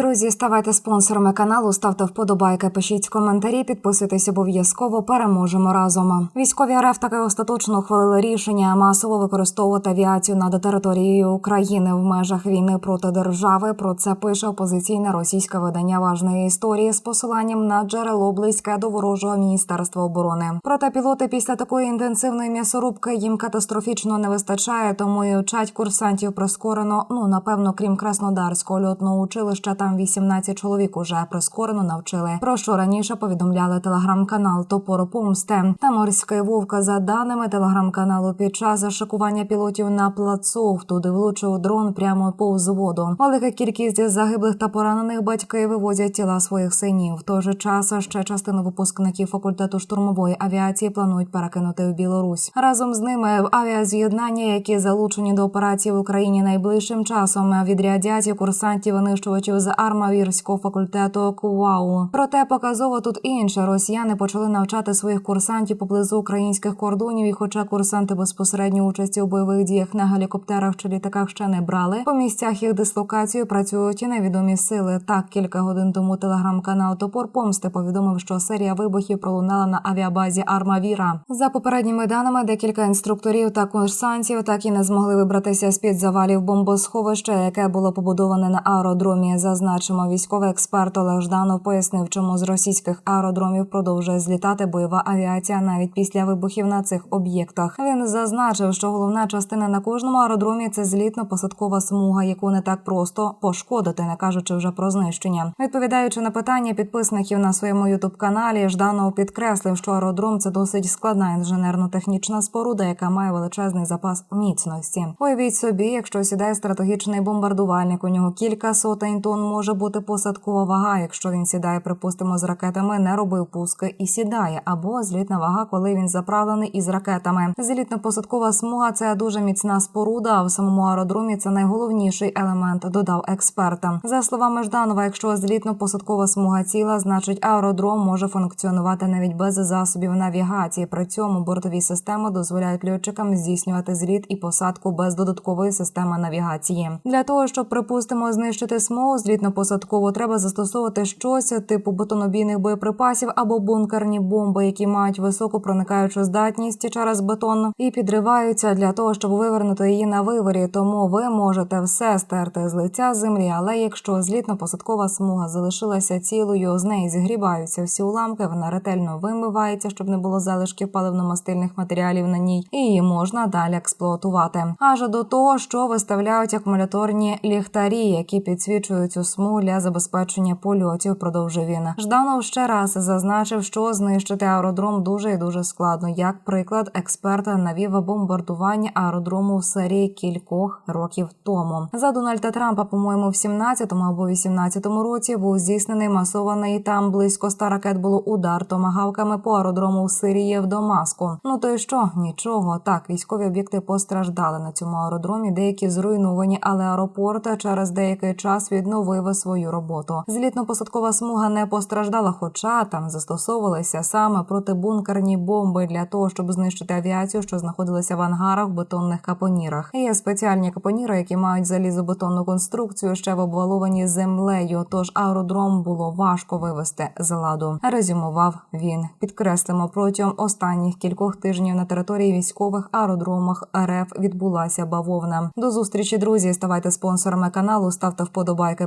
Друзі, ставайте спонсорами каналу, ставте вподобайки, пишіть коментарі, підписуйтесь обов'язково. Переможемо разом. Військові РФ таки остаточно ухвалили рішення масово використовувати авіацію над територією України в межах війни проти держави. Про це пише опозиційне російське видання важної історії з посиланням на джерело близьке до ворожого міністерства оборони. Проте пілоти після такої інтенсивної м'ясорубки їм катастрофічно не вистачає, тому і вчать курсантів прискорено. Ну напевно, крім Краснодарського льотного училища, там 18 чоловік уже прискорено навчили. Про що раніше повідомляли телеграм-канал Топор Помсте та морський вовк. За даними телеграм-каналу, під час зашикування пілотів на плацу туди влучив дрон прямо повз воду. Велика кількість загиблих та поранених батьки вивозять тіла своїх синів. В той же час ще частину випускників факультету штурмової авіації планують перекинути в Білорусь. Разом з ними в авіаз'єднання, які залучені до операції в Україні найближчим часом, відрядять курсантів винищувачів з армавірського факультету КУАУ. Проте показово тут інше. Росіяни почали навчати своїх курсантів поблизу українських кордонів. І, хоча курсанти безпосередньо участі у бойових діях на гелікоптерах чи літаках ще не брали, по місцях їх дислокації працюють і невідомі сили. Так кілька годин тому телеграм-канал Топор Помсти повідомив, що серія вибухів пролунала на авіабазі Армавіра. За попередніми даними, декілька інструкторів та курсантів так і не змогли вибратися з під завалів бомбосховища, яке було побудоване на аеродромі. Зазначимо, військовий експерт Олег Жданов пояснив, чому з російських аеродромів продовжує злітати бойова авіація навіть після вибухів на цих об'єктах. Він зазначив, що головна частина на кожному аеродромі це злітно-посадкова смуга, яку не так просто пошкодити, не кажучи вже про знищення. Відповідаючи на питання підписників на своєму ютуб каналі, Жданов підкреслив, що аеродром це досить складна інженерно-технічна споруда, яка має величезний запас міцності. Уявіть собі, якщо сідає стратегічний бомбардувальник, у нього кілька сотень тонн може бути посадкова вага. Якщо він сідає, припустимо, з ракетами, не робив пуски і сідає, або злітна вага, коли він заправлений із ракетами. Злітно-посадкова смуга це дуже міцна споруда. А в самому аеродромі це найголовніший елемент, додав експерт. За словами Жданова, якщо злітно-посадкова смуга ціла, значить аеродром може функціонувати навіть без засобів навігації. При цьому бортові системи дозволяють льотчикам здійснювати зліт і посадку без додаткової системи навігації. Для того щоб припустимо знищити смугу злітно-посадкову, треба застосовувати щось типу бетонобійних боєприпасів або бункерні бомби, які мають високу проникаючу здатність через бетон і підриваються для того, щоб вивернути її на виворі. Тому ви можете все стерти з лиця землі. Але якщо злітно-посадкова смуга залишилася цілою, з неї зігріваються всі уламки, вона ретельно вимивається, щоб не було залишків паливно-мастильних матеріалів на ній, і її можна далі експлуатувати. Аж до того, що виставляють акумуляторні ліхтарі, які підсвічують цю смугу для забезпечення польотів. Продовжив він. Жданов ще раз зазначив, що знищити аеродром дуже і дуже складно. Як приклад, експерт навів бомбардування аеродрому в серії кількох років тому. За Дональда Трампа, по-моєму, в 17-му або 18-му році був здійснений масований там близько ста ракет було удар томагавками по аеродрому в Сирії в Дамаску. Ну то й що? Нічого. Так, військові об'єкти постраждали на цьому аеродромі. Деякі зруйновані, але аеропорт через деякий час відновив свою роботу. Злітно-посадкова смуга не постраждала, хоча там застосовувалися саме протибункерні бомби для того, щоб знищити авіацію, що знаходилася в ангарах в бетонних капонірах. Є спеціальні капоніри, які мають залізобетонну конструкцію, ще в обваловані землею. Тож аеродром було важко вивести з ладу. Резюмував він. Підкреслимо протягом останніх кількох тижнів на території військових аеродромах РФ відбулася бавовна. До зустрічі, друзі. Ставайте спонсорами каналу, ставте вподобайки,